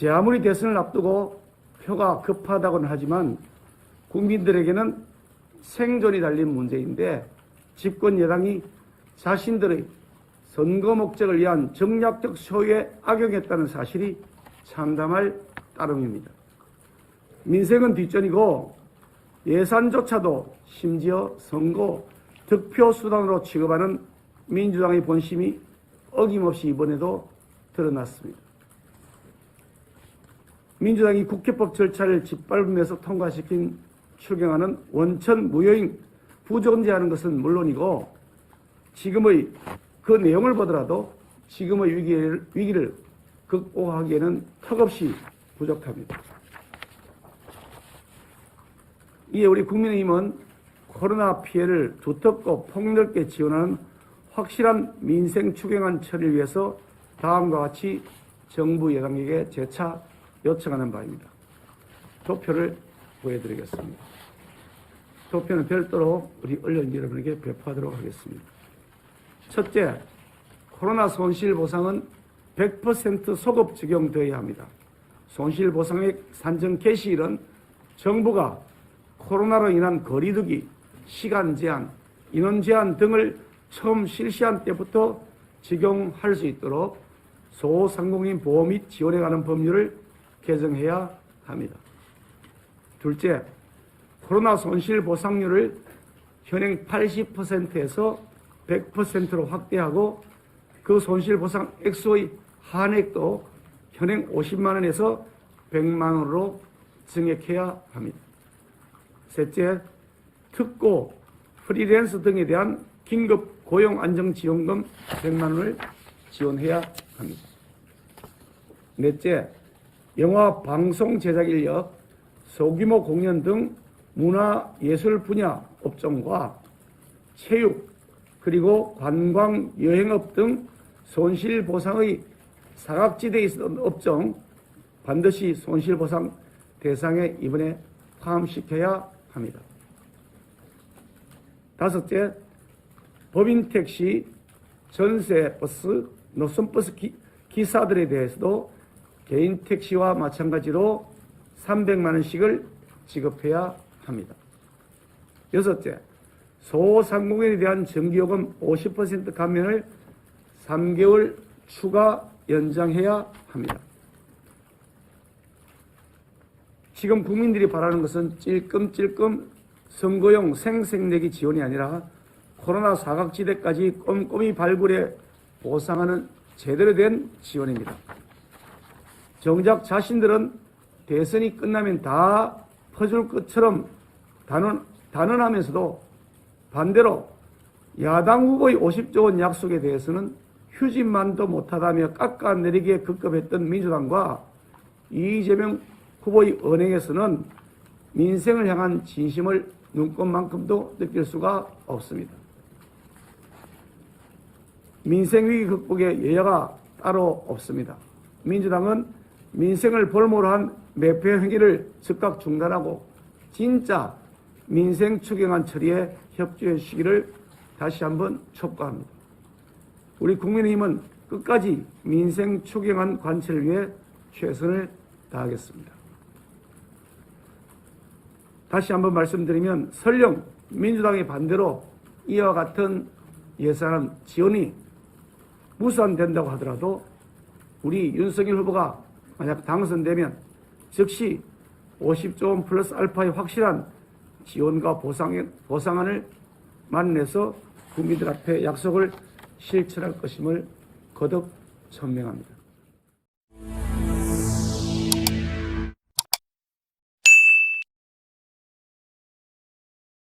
제 아무리 대선을 앞두고 표가 급하다고는 하지만 국민들에게는 생존이 달린 문제인데 집권 여당이 자신들의 선거 목적을 위한 정략적 소유에 악용했다는 사실이 참담할 따름입니다. 민생은 뒷전이고 예산조차도 심지어 선거 득표 수단으로 취급하는 민주당의 본심이 어김없이 이번에도 드러났습니다. 민주당이 국회법 절차를 짓밟으면서 통과시킨 추경안은 원천 무효인 부존재하는 것은 물론이고 지금의 그 내용을 보더라도 지금의 위기를, 위기를 극복하기에는 턱없이 부족합니다. 이에 우리 국민의힘은 코로나 피해를 두텁고 폭넓게 지원하는 확실한 민생 추경안 처리를 위해서 다음과 같이 정부 여당에게 재차 요청하는 바입니다. 도표를 보여드리겠습니다. 도표는 별도로 우리 언론 여러분에게 배포하도록 하겠습니다. 첫째, 코로나 손실 보상은 100% 소급 적용되어야 합니다. 손실 보상액 산정 개시일은 정부가 코로나로 인한 거리두기, 시간 제한, 인원 제한 등을 처음 실시한 때부터 적용할 수 있도록 소상공인 보호 및 지원에 관한 법률을 개정해야 합니다. 둘째, 코로나 손실 보상률을 현행 80%에서 100%로 확대하고 그 손실 보상 액수의 한액도 현행 50만 원에서 100만 원으로 증액해야 합니다. 셋째, 특고, 프리랜서 등에 대한 긴급 고용 안정 지원금 100만 원을 지원해야 합니다. 넷째, 영화 방송 제작 인력, 소규모 공연 등 문화 예술 분야 업종과 체육 그리고 관광 여행업 등 손실 보상의 사각지대에 있던 업종 반드시 손실 보상 대상에 이번에 포함시켜야 합니다. 다섯째, 법인 택시, 전세 버스, 노선 버스 기, 기사들에 대해서도 개인 택시와 마찬가지로 300만 원씩을 지급해야 합니다. 여섯째, 소상공인에 대한 전기요금 50% 감면을 3개월 추가 연장해야 합니다. 지금 국민들이 바라는 것은 찔끔찔끔 선거용 생색내기 지원이 아니라 코로나 사각지대까지 꼼꼼히 발굴해 보상하는 제대로 된 지원입니다. 정작 자신들은 대선이 끝나면 다 퍼줄 것처럼 단언, 단언하면서도 반대로 야당 후보의 50조 원 약속에 대해서는 휴진만도 못하다며 깎아내리기에 급급했던 민주당과 이재명 후보의 언행에서는 민생을 향한 진심을 눈꽃만큼도 느낄 수가 없습니다. 민생위기 극복에 여야가 따로 없습니다. 민주당은 민생을 볼모로 한 매표 행위를 즉각 중단하고 진짜 민생 추경안 처리에 협조해 주시기를 다시 한번 촉구합니다. 우리 국민의힘은 끝까지 민생 추경안 관철을 위해 최선을 다하겠습니다. 다시 한번 말씀드리면 설령 민주당의 반대로 이와 같은 예산 지원이 무산된다고 하더라도 우리 윤석열 후보가 만약 당선되면 즉시 50조 원 플러스 알파의 확실한 지원과 보상, 보상안을 만내서 국민들 앞에 약속을 실천할 것임을 거듭 천명합니다.